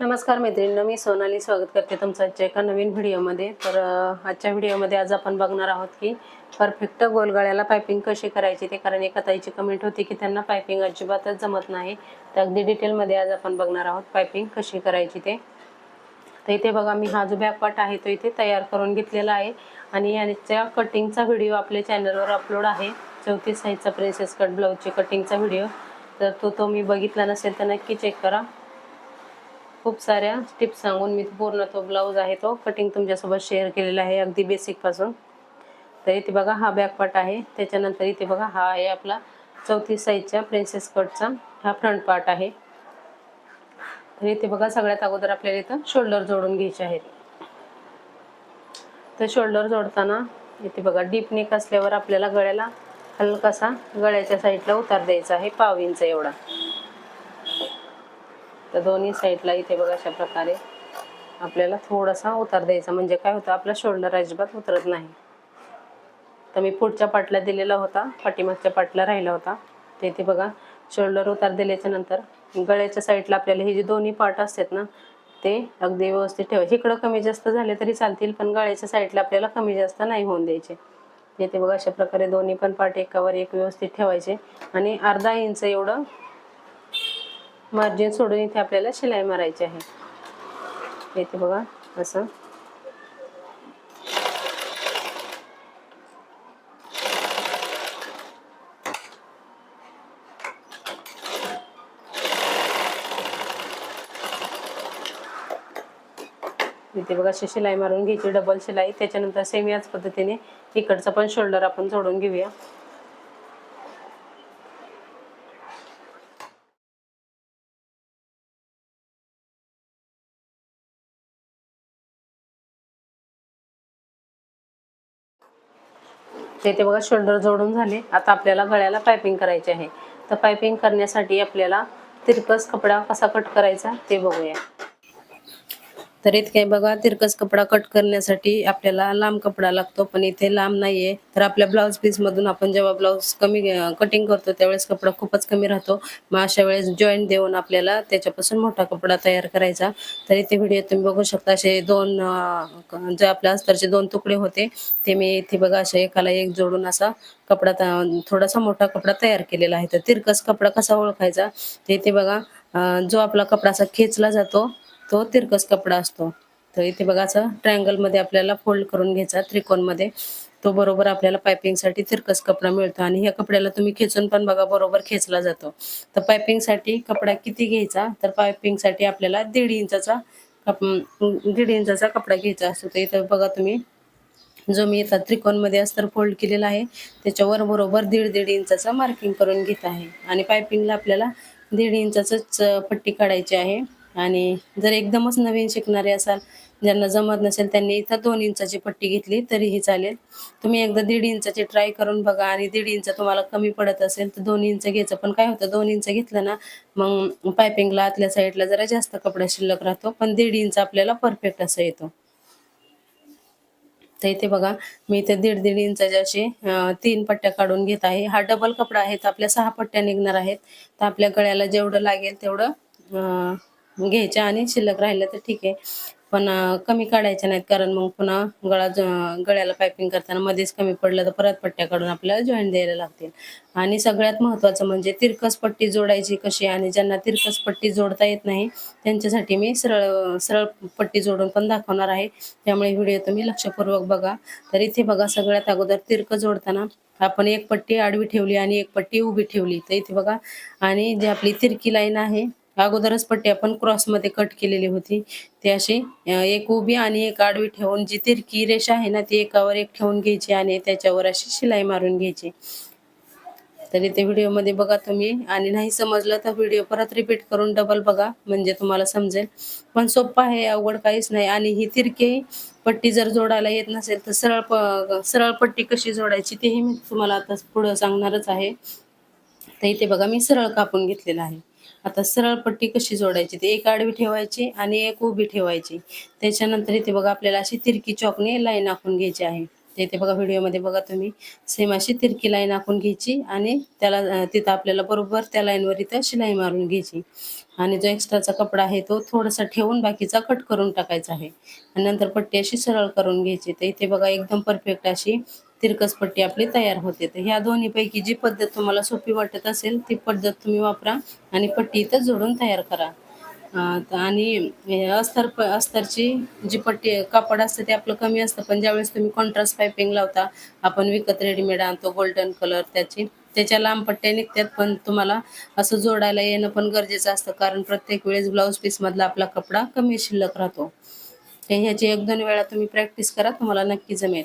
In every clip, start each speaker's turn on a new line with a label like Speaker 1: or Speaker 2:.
Speaker 1: नमस्कार मैत्रिणींनो मी सोनाली स्वागत करते तुमचं आजच्या एका नवीन व्हिडिओमध्ये. तर आजच्या व्हिडिओमध्ये आज आपण बघणार आहोत की परफेक्ट गोलगळ्याला पायपिंग कशी करायची ते. कारण एका ताईची कमेंट होती की त्यांना पायपिंग अजिबातच जमत नाही. तर अगदी डिटेलमध्ये आज आपण बघणार आहोत पायपिंग कशी करायची ते. तर इथे बघा मी हा जो बॅकपाट आहे तो इथे तयार करून घेतलेला आहे. आणि याच्या कटिंगचा व्हिडिओ आपल्या चॅनलवर अपलोड आहे. चौतीस साईजचा प्रिन्सेस कट ब्लाऊजची कटिंगचा व्हिडिओ तर तो तो मी बघितला नसेल तर नक्की चेक करा. खूप साऱ्या टिप्स सांगून मी पूर्ण तो ब्लाऊज आहे तो कटिंग तुमच्यासोबत शेअर केलेला आहे अगदी बेसिकपासून तर इथे बघा हा बॅक पार्ट आहे. त्याच्यानंतर इथे बघा हा आहे आपला चौतीस साईजच्या प्रिन्सेस कटचा हा फ्रंट पार्ट आहे. तर इथे बघा सगळ्यात अगोदर आपल्याला इथं शोल्डर जोडून घ्यायचे आहेत. तर शोल्डर जोडताना इथे बघा डीप नेक असल्यावर आपल्याला गळ्याला हलकासा गळ्याच्या साईडला उतार द्यायचा आहे पाव इंच एवढा. तर दोन्ही साईडला इथे बघा अशा प्रकारे आपल्याला थोडासा उतार द्यायचा. म्हणजे काय होतं आपला शोल्डर अजिबात उतरत नाही. तर मी पुढच्या पाटला दिलेला होता पाठीमागच्या पाटला राहिला होता. ते इथे बघा शोल्डर उतार दिल्याच्या नंतर गळ्याच्या साईडला आपल्याला हे जे दोन्ही पार्ट असतात ना ते अगदी व्यवस्थित ठेवायचे इकडं कमी जास्त झाले तरी चालतील पण गळ्याच्या साईडला आपल्याला कमी जास्त नाही होऊन द्यायचे. ते बघा अशा प्रकारे दोन्ही पण पार्ट एकावर एक व्यवस्थित ठेवायचे. आणि अर्धा इंच एवढं मार्जिन सोडून इथे आपल्याला शिलाई मारायची आहे. येते बघा असं. इथे बघा अशी शिलाई मारून घ्यायची डबल शिलाई. त्याच्यानंतर सेम याच पद्धतीने इकडचा पण शोल्डर आपण जोडून घेऊया. ते ते बघा शोल्डर जोडून झाले. आता आपल्याला गळ्याला पायपिंग करायचे आहे. तर पायपिंग करण्यासाठी आपल्याला तिरकस कपडा कसा कट करायचा ते बघूया. तर इथे बघा तिरकस कपडा कट करण्यासाठी आपल्याला लांब कपडा लागतो पण इथे लांब नाहीये. तर आपल्या ब्लाऊज पीस मधून आपण जेव्हा ब्लाऊज कमी कटिंग करतो त्यावेळेस कपडा खूपच कमी राहतो. मग अशा वेळेस जॉईंट देऊन आपल्याला त्याच्यापासून मोठा कपडा तयार करायचा. तर इथे व्हिडिओ तुम्ही बघू शकता असे दोन जे आपल्या अस्तरचे दोन तुकडे होते ते मी इथे बघा असे एकाला एक जोडून असा कपडा त- थोडासा मोठा कपडा तयार केलेला आहे. तर तिरकस कपडा कसा ओळखायचा? ते इथे बघा जो आपला कपडा असा खेचला जातो तो तिरकस कपडा असतो. तर इथे बघा असं triangle मध्ये आपल्याला फोल्ड करून घ्यायचा त्रिकोणमध्ये तो बरोबर आपल्याला पायपिंगसाठी तिरकस कपडा मिळतो आणि ह्या कपड्याला तुम्ही खेचून पण बघा बरोबर खेचला जातो. तर पायपिंगसाठी कपडा किती घ्यायचा? तर पायपिंगसाठी आपल्याला दीड इंचाचा कप दीड इंचाचा कपडा घ्यायचा असतो. तर इथं बघा तुम्ही जो मी येतात त्रिकोणमध्ये अस्तर फोल्ड केलेला आहे त्याच्यावर बरोबर दीड दीड इंचाचं मार्किंग करून घेत आहे. आणि पायपिंगला आपल्याला दीड इंचाचंच पट्टी काढायची आहे. आणि जर एकदमच नवीन शिकणारे असाल ज्यांना जमत नसेल त्यांनी इथं दोन इंचाची पट्टी घेतली तरीही चालेल. तुम्ही एकदा दीड इंचाची ट्राय करून बघा आणि दीड इंच तुम्हाला कमी पडत असेल तर दोन इंच घ्यायचं. पण काय होतं दोन इंच घेतलं ना मग पायपिंगला आतल्या साईडला जरा जास्त कपडा शिल्लक राहतो पण दीड इंच आपल्याला परफेक्ट असं येतो. तर इथे बघा मी इथे दीड दीड इंचाच्या असे तीन पट्ट्या काढून घेत आहे. हा डबल कपडा आहे तर आपल्या सहा पट्ट्या निघणार आहेत. तर आपल्या गळ्याला जेवढं लागेल तेवढं घ्यायच्या आणि शिल्लक राहिलं तर ठीक आहे. पण कमी काढायच्या नाहीत कारण मग पुन्हा गळा गळ्याला पायपिंग करताना मध्येच कमी पडलं तर परत पट्ट्या काढून आपल्याला जॉईंट द्यायला लागतील. आणि सगळ्यात महत्त्वाचं म्हणजे तिरकस पट्टी जोडायची कशी आणि ज्यांना तिरकस पट्टी जोडता येत नाही त्यांच्यासाठी मी सरळ सरळ पट्टी जोडून पण दाखवणार आहे. त्यामुळे व्हिडिओ तुम्ही लक्षपूर्वक बघा. तर इथे बघा सगळ्यात अगोदर तिरक जोडताना आपण एक पट्टी आडवी ठेवली आणि एक पट्टी उभी ठेवली. तर इथे बघा आणि जी आपली तिरकी लाईन आहे अगोदरच पट्टी आपण क्रॉसमध्ये कट केलेली होती. ती अशी एक उभी आणि एक आडवी ठेवून जी तिरकी रेषा आहे ना ती एकावर एक ठेवून घ्यायची आणि त्याच्यावर अशी शिलाई मारून घ्यायची. तर इथे व्हिडिओमध्ये बघा तुम्ही. आणि नाही समजलं तर व्हिडिओ परत रिपीट करून डबल बघा म्हणजे तुम्हाला समजेल. पण सोपं आहे अवघड काहीच नाही. आणि ही तिरकी पट्टी जर जोडायला येत नसेल तर सरळ प सरळ पट्टी कशी जोडायची तेही मी तुम्हाला आता पुढं सांगणारच आहे. तर इथे बघा मी सरळ कापून घेतलेला आहे. आता सरळ पट्टी कशी जोडायची? ते एक आडवी ठेवायची आणि एक उभी ठेवायची. त्याच्यानंतर इथे बघा आपल्याला अशी तिरकी चॉकने लाईन आखून घ्यायची आहे. ते इथे बघा व्हिडिओमध्ये बघा तुम्ही. सेम अशी तिरकी लाईन आखून घ्यायची आणि त्याला तिथं आपल्याला बरोबर त्या लाईनवर इथं शिलाई मारून घ्यायची. आणि जो एक्स्ट्राचा कपडा आहे तो थोडासा ठेवून बाकीचा कट करून टाकायचा आहे. आणि नंतर पट्टी अशी सरळ करून घ्यायची. तर इथे बघा एकदम परफेक्ट अशी तिरकस पट्टी आपली तयार होते. तर ह्या दोन्हीपैकी जी पद्धत तुम्हाला सोपी वाटत असेल ती पद्धत तुम्ही वापरा आणि पट्टी इथं जोडून तयार करा. आणि हे अस्तर प अस्तरची जी पट्टी कापड असतं ते आपलं कमी असतं पण ज्यावेळेस तुम्ही कॉन्ट्रास्ट पायपिंग लावता आपण विकत रेडीमेड आणतो गोल्डन कलर त्याची त्याच्या लांब पट्ट्या निघतात पण तुम्हाला असं जोडायला येणं पण गरजेचं असतं कारण प्रत्येक वेळेस ब्लाऊज पीसमधला आपला कपडा कमी शिल्लक राहतो. ह्याची एक दोन वेळा तुम्ही प्रॅक्टिस करा तुम्हाला नक्की जमेल.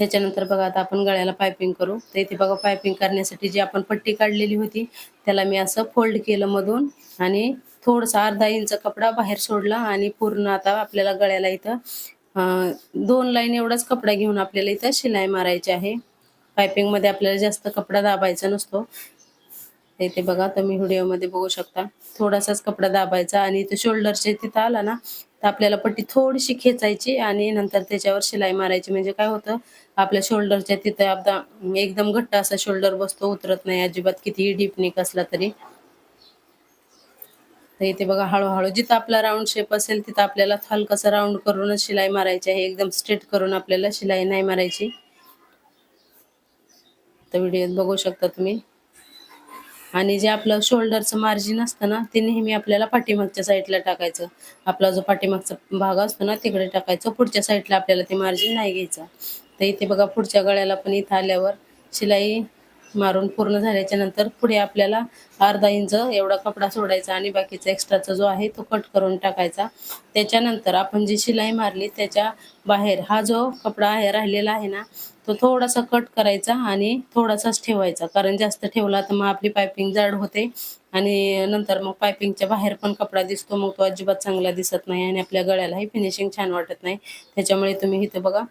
Speaker 1: त्याच्यानंतर बघा आता आपण गळ्याला पायपिंग करू. तर इथे बघा पायपिंग करण्यासाठी जी आपण पट्टी काढलेली होती त्याला मी असं फोल्ड केलं मधून आणि थोडंसं अर्धा इंच कपडा बाहेर सोडला आणि पूर्ण आता आपल्याला गळ्याला इथं दोन लाईन एवढाच कपडा घेऊन आपल्याला इथं शिलाई मारायची आहे. पायपिंगमध्ये आपल्याला जास्त कपडा दाबायचा नसतो. तर इथे बघा तुम्ही व्हिडिओमध्ये बघू शकता. थोडासाच कपडा दाबायचा आणि इथं शोल्डरचे तिथं आला ना तर आपल्याला पट्टी थोडीशी खेचायची आणि नंतर त्याच्यावर शिलाई मारायची. म्हणजे काय होतं आपल्या शोल्डरच्या तिथं आपदा एकदम घट्ट असा शोल्डर बसतो उतरत नाही. अजिबात कितीही डीपनिक असला तरी. तर इथे बघा हळूहळू जिथं आपला राऊंड शेप असेल तिथं आपल्याला हलकासा राऊंड करूनच शिलाई मारायची आहे. एकदम स्ट्रेट करून आपल्याला शिलाई नाही मारायची. तर व्हिडिओत बघू शकता तुम्ही. आणि जे आपलं शोल्डरचं मार्जिन असतं ना ते नेहमी आपल्याला पाठीमागच्या साईडला टाकायचं. आपला जो पाठीमागचा भाग असतो ना तिकडे टाकायचं. पुढच्या साईडला आपल्याला ते मार्जिन नाही घ्यायचं. तर इथे बघा पुढच्या गळ्याला पण इथं आल्यावर शिलाई मारून पूर्ण झाल्याच्यानंतर पुढे आपल्याला अर्धा इंच एवढा कपडा सोडायचा आणि बाकीचा एक्स्ट्राचा जो आहे तो कट करून टाकायचा. त्याच्यानंतर आपण जी शिलाई मारली त्याच्या बाहेर हा जो कपडा आहे राहिलेला आहे ना तो थोडासा कट करायचा आणि थोडासाच ठेवायचा. कारण जास्त ठेवला तर मग आपली पायपिंग जाड होते आणि नंतर मग पायपिंगच्या बाहेर पण कपडा दिसतो मग तो अजिबात चांगला दिसत नाही आणि आपल्या गळ्यालाही फिनिशिंग छान वाटत नाही. त्याच्यामुळे तुम्ही इथं बघा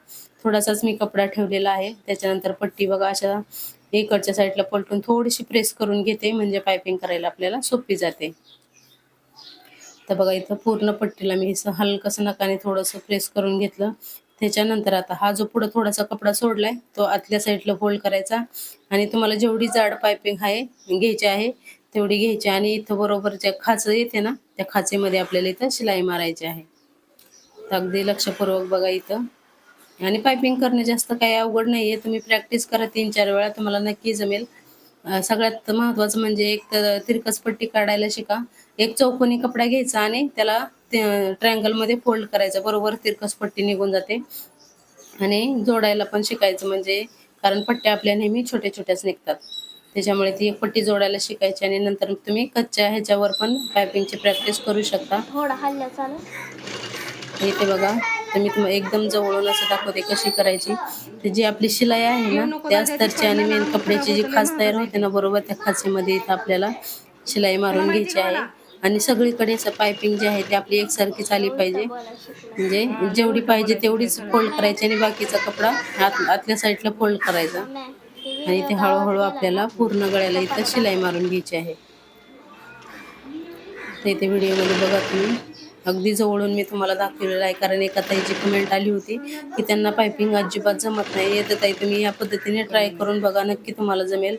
Speaker 1: थोडासाच मी कपडा ठेवलेला आहे. त्याच्यानंतर पट्टी बघा अशा इकडच्या साईडला पलटून थोडीशी प्रेस करून घेते म्हणजे पायपिंग करायला आपल्याला सोपी जाते. तर बघा इथं पूर्ण पट्टीला मी असं हलकसं नकाने थोडंसं प्रेस करून घेतलं. त्याच्यानंतर आता हा जो पुढं थोडासा कपडा सोडलाय तो आतल्या साईडला फोल्ड करायचा. आणि तुम्हाला जेवढी जाड पायपिंग आहे घ्यायची आहे तेवढी घ्यायची. आणि इथं बरोबर जे खाचं येते ना त्या खाचेमध्ये आपल्याला इथं शिलाई मारायची आहे. तर अगदी लक्षपूर्वक बघा इथं. आणि पायपिंग करणे जास्त काही अवघड नाहीये. तुम्ही प्रॅक्टिस करा तीन चार वेळा तुम्हाला नक्की जमेल. सगळ्यात महत्वाचं म्हणजे एक तर तिरकस पट्टी काढायला शिका. एक चौकोनी कपडा घ्यायचा आणि त्याला ट्रायंगलमध्ये फोल्ड करायचा. बरोबर तिरकस पट्टी निघून जाते. आणि जोडायला पण शिकायचं म्हणजे कारण पट्ट्या आपल्या नेहमी छोट्या छोट्याच निघतात. त्याच्यामुळे ती एक पट्टी जोडायला शिकायची आणि नंतर तुम्ही कच्च्या ह्याच्यावर पण पायपिंगची प्रॅक्टिस करू शकता.
Speaker 2: थोडा हल्ला चालू
Speaker 1: इथे बघा. तर मी तुम्हाला एकदम जवळून असं दाखवते कशी करायची. तर जी आपली शिलाई आहे ना त्या अस्तरची आणि मेन कपड्याची जी खाच तयार होते ना बरोबर त्या खाचेमध्ये इथं आपल्याला शिलाई मारून घ्यायची आहे. आणि सगळीकडे असं पायपिंग जी आहे ती आपली एकसारखीच आली पाहिजे. म्हणजे जेवढी पाहिजे तेवढीच फोल्ड करायची आणि बाकीचा कपडा आत आतल्या साईडला फोल्ड करायचा. आणि ते हळूहळू आपल्याला पूर्ण गळ्याला इथं शिलाई मारून घ्यायची आहे. तर इथे व्हिडिओमध्ये बघा तुम्ही. अगदी जवळून मी तुम्हाला दाखवलेलं आहे. कारण एका ताईची कमेंट आली होती की त्यांना पायपिंग अजिबात जमत नाही येतं ताई तुम्ही या पद्धतीने ट्राय करून बघा. नक्की तुम्हाला जमेल.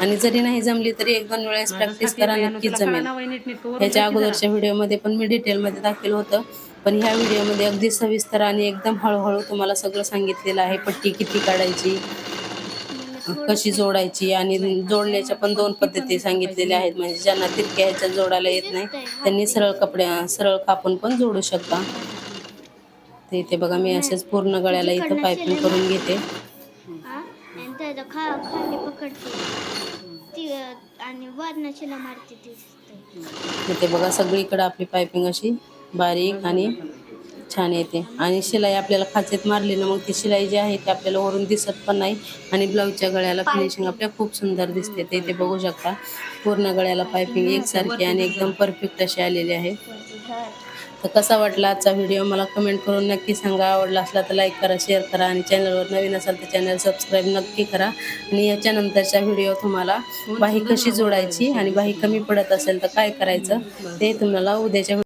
Speaker 1: आणि जरी नाही जमली तरी एक दोन वेळेस प्रॅक्टिस करा नक्कीच जमेल. ह्याच्या अगोदरच्या व्हिडिओमध्ये पण मी डिटेलमध्ये दाखवलं होतं. पण ह्या व्हिडिओमध्ये अगदी सविस्तर आणि एकदम हळूहळू तुम्हाला सगळं सांगितलेलं आहे. पट्टी किती काढायची? कशी जोडायची आणि जोडण्याच्या पण दोन पद्धती सांगितलेल्या आहेत. म्हणजे ज्यांना तिरक्या ह्याच्यात जोडायला येत नाही त्यांनी सरळ कपड्या सरळ कापून पण जोडू शकता. ते इथे बघा मी असेच पूर्ण गळ्याला इथं पायपिंग करून घेते. इथे बघा सगळीकडे आपली पायपिंग अशी बारीक आणि छान येते. आणि शिलाई आपल्याला खाचेत मारली ना मग ती शिलाई जी आहे ती आपल्याला वरून दिसत पण नाही. आणि ब्लाऊजच्या गळ्याला फिनिशिंग आपल्या खूप सुंदर दिसते. ते इथे बघू शकता. पूर्ण गळ्याला पायपिंग एकसारखी आणि एकदम परफेक्ट अशी आलेली आहे. तर कसा वाटला आजचा व्हिडिओ मला कमेंट करून नक्की सांगा. आवडला असला तर लाईक करा शेअर करा आणि चॅनलवर नवीन असाल तर चॅनल सबस्क्राईब नक्की करा. आणि याच्यानंतरचा व्हिडिओ तुम्हाला बाही कशी जोडायची आणि बाही कमी पडत असेल तर काय करायचं ते तुम्हाला उद्याच्या